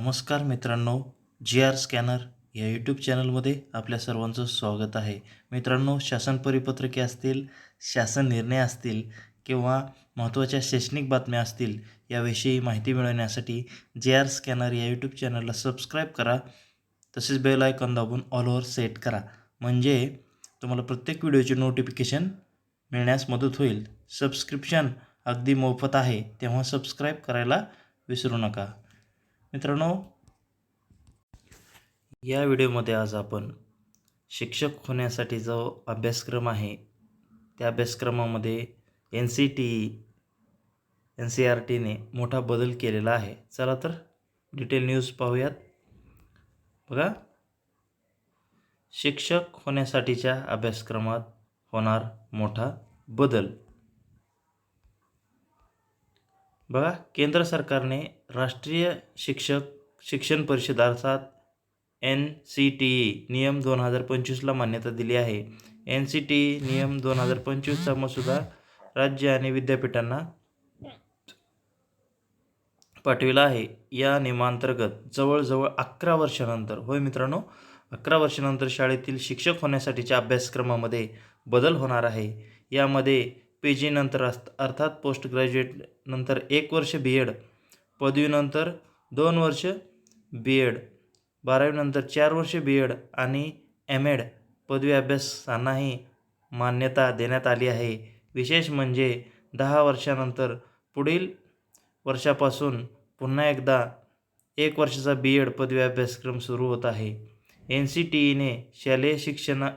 नमस्कार मित्रांनो G R scanner या यूट्यूब चॅनलमध्ये आपल्या सर्वांचं स्वागत आहे. मित्रांनो शासन परिपत्रके असतील शासन निर्णय असतील किंवा महत्त्वाच्या शैक्षणिक बातम्या असतील याविषयी माहिती मिळवण्यासाठी जे आर स्कॅनर या यूट्यूब चॅनलला सबस्क्राईब करा. तसेच बेल आयकॉन दाबून ऑलवर सेट करा. म्हणजे तुम्हाला प्रत्येक व्हिडिओचे नोटिफिकेशन मिळण्यास मदत होईल. सबस्क्रिप्शन अगदी मोफत आहे तेव्हा सबस्क्राईब करायला विसरू नका. मित्रांनो या व्हिडिओमध्ये आज आपण शिक्षक होण्यासाठी जो अभ्यासक्रम आहे त्या अभ्यासक्रमामध्ये N C T N C R टीने मोठा बदल केलेला आहे. चला तर डिटेल न्यूज पाहूयात. बघा शिक्षक होण्यासाठीच्या अभ्यासक्रमात होणार मोठा बदल. बघा केंद्र सरकारने राष्ट्रीय शिक्षक शिक्षण परिषद अर्थात एन सी टी ई नियम दोन हजार पंचवीसला मान्यता दिली आहे. एन सी टी ई नियम दोन हजार पंचवीसचा मसुदा राज्य आणि विद्यापीठांना पाठविला आहे. या नियमांतर्गत जवळजवळ अकरा वर्षानंतर होय मित्रांनो अकरा वर्षानंतर शाळेतील शिक्षक होण्यासाठीच्या अभ्यासक्रमामध्ये बदल होणार आहे. यामध्ये पी जी नंतर अस अर्थात पोस्ट ग्रॅज्युएट नंतर एक वर्ष बी एड पदवीनंतर दोन वर्ष बी एड बारावीनंतर चार वर्ष बी एड आणि एम एड पदवी अभ्यासांनाही मान्यता देण्यात आली आहे. विशेष म्हणजे दहा वर्षानंतर पुढील वर्षापासून पुन्हा एकदा एक वर्षाचा बी एड पदवी अभ्यासक्रम सुरू होत आहे. एन सी टी ईने शालेय शिक्षणा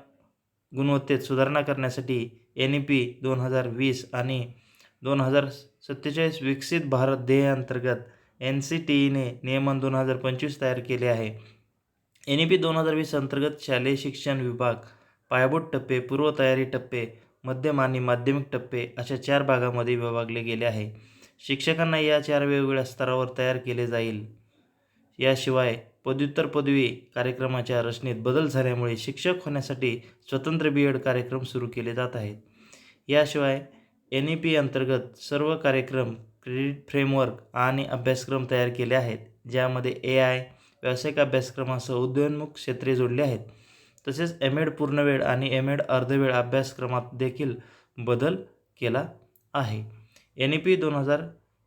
गुणवत्तेत सुधारणा करण्यासाठी एन ई पी दोन हजार वीस आणि दोन हजार सत्तेचाळीस विकसित भारत ध्येयांतर्गत एन सी टी ईने नियमन दोन हजार पंचवीस तयार केले आहे. एन ई पी दोन हजार वीस अंतर्गत शालेय शिक्षण विभाग पायाभूत टप्पे पूर्वतयारी टप्पे मध्यम आणि माध्यमिक टप्पे अशा चार भागामध्ये विभागले गेले आहे. शिक्षकांना या चार वेगवेगळ्या स्तरावर तयार केले जाईल. याशिवाय पदव्युत्तर पदवी कार्यक्रमाच्या रचनेत बदल झाल्यामुळे शिक्षक होण्यासाठी स्वतंत्र बी एड कार्यक्रम सुरू केले जात आहेत. याशिवाय एन ई पी अंतर्गत सर्व कार्यक्रम क्रेडिट फ्रेमवर्क आणि अभ्यासक्रम तयार केले आहेत ज्यामध्ये ए आय व्यावसायिक अभ्यासक्रमासह उद्योन्मुख क्षेत्रे जोडली आहेत. तसेच एम एड पूर्णवेळ आणि एम एड अर्धवेळ अभ्यासक्रमात देखील बदल केला आहे. एन ई पी दोन हजार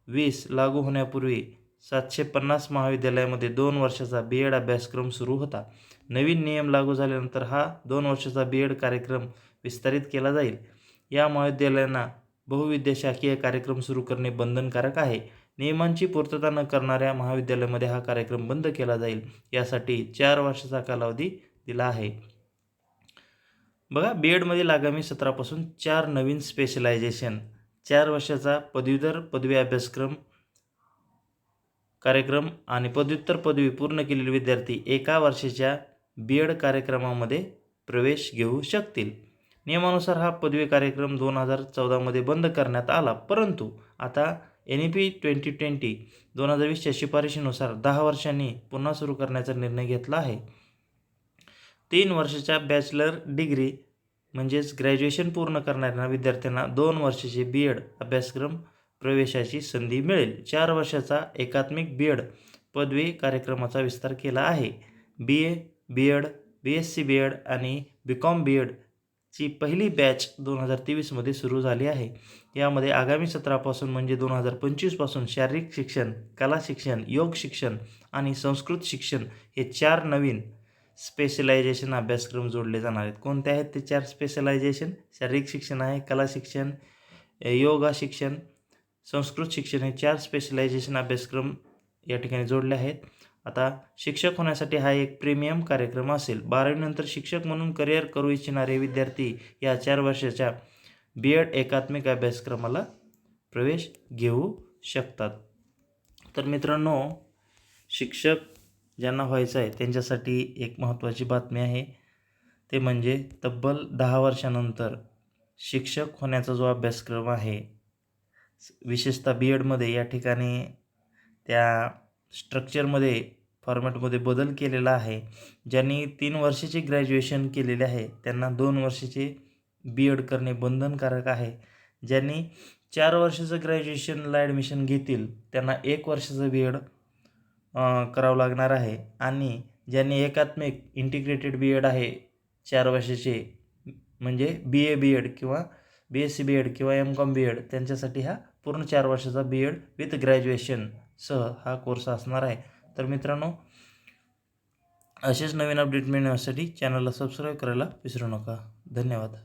वीस लागू होण्यापूर्वी सातशे पन्नास महाविद्यालयामध्ये दोन वर्षाचा बी एड अभ्यासक्रम सुरू होता. नवीन नियम लागू झाल्यानंतर हा दोन वर्षाचा बी एड कार्यक्रम विस्तारित केला जाईल. या महाविद्यालयांना बहुविद्याशाखीय कार्यक्रम सुरू करणे बंधनकारक आहे. नियमांची पूर्तता न करणाऱ्या महाविद्यालयामध्ये हा कार्यक्रम बंद केला जाईल यासाठी चार वर्षाचा कालावधी दिला आहे. बघा बी एडमधील आगामी सत्रापासून चार नवीन स्पेशलायझेशन चार वर्षाचा पदवीधर पदवी अभ्यासक्रम कार्यक्रम आणि पदव्युत्तर पदवी पूर्ण केलेले विद्यार्थी एका वर्षाच्या बी एड कार्यक्रमामध्ये प्रवेश घेऊ शकतील. नियमानुसार हा पदवी कार्यक्रम दोन हजार चौदामध्ये बंद करण्यात आला परंतु आता N E P twenty twenty दोन हजार वीसच्या शिफारशीनुसार दहा वर्षांनी पुन्हा सुरू करण्याचा निर्णय घेतला आहे. तीन वर्षाच्या बॅचलर डिग्री म्हणजेच ग्रॅज्युएशन पूर्ण करणाऱ्या विद्यार्थ्यांना दोन वर्षाचे बी एड अभ्यासक्रम प्रवेशाची संधी मिळेल. चार वर्षाचा एकात्मिक बी एड पदवी कार्यक्रमाचा विस्तार केला आहे. B A B Ed B S C B Ed आणि बी कॉम बी एडची पहिली बॅच दोन हजार तेवीसमध्ये सुरू झाली आहे. यामध्ये आगामी सत्रापासून म्हणजे दोन हजार पंचवीसपासून शारीरिक शिक्षण कला शिक्षण योग शिक्षण आणि संस्कृत शिक्षण हे चार नवीन स्पेशलायझेशन अभ्यासक्रम जोडले जाणार आहेत. कोणते आहेत ते चार स्पेशलायझेशन शारीरिक शिक्षण आहे कला शिक्षण योगा शिक्षण संस्कृत शिक्षण हे चार स्पेशलायझेशन अभ्यासक्रम या ठिकाणी जोडले आहेत. आता शिक्षक होण्यासाठी हा एक प्रीमियम कार्यक्रम असेल. बारावीनंतर शिक्षक म्हणून करिअर करू इच्छिणारे विद्यार्थी या चार वर्षाच्या बी एड एकात्मिक अभ्यासक्रमाला प्रवेश घेऊ शकतात. तर मित्रांनो शिक्षक ज्यांना व्हायचं आहे त्यांच्यासाठी एक महत्त्वाची बातमी आहे. ते म्हणजे तब्बल दहा वर्षानंतर शिक्षक होण्याचा जो अभ्यासक्रम आहे विशेषतः बी एडमध्ये या ठिकाणी त्या स्ट्रक्चरमध्ये फॉर्मॅटमध्ये बदल केलेला आहे. ज्यांनी तीन वर्षाचे ग्रॅज्युएशन केलेले आहे त्यांना दोन वर्षाचे बी एड करणे बंधनकारक आहे. ज्यांनी चार वर्षाचं ग्रॅज्युएशनला ॲडमिशन घेतील त्यांना एक वर्षाचं बी एड करावं लागणार आहे. आणि ज्यांनी एकात्मिक इंटिग्रेटेड बी एड आहे चार वर्षाचे म्हणजे बी ए बी एड किंवा B S C B Ed किंवा एम कॉम बी एड त्यांच्यासाठी हा पूर्ण चार वर्षाचा बी एड विथ ग्रॅज्युएशनसह हा कोर्स असणार आहे. तर मित्रांनो असेच नवीन अपडेट मिळण्यासाठी चॅनलला सबस्क्राईब करायला विसरू नका. धन्यवाद.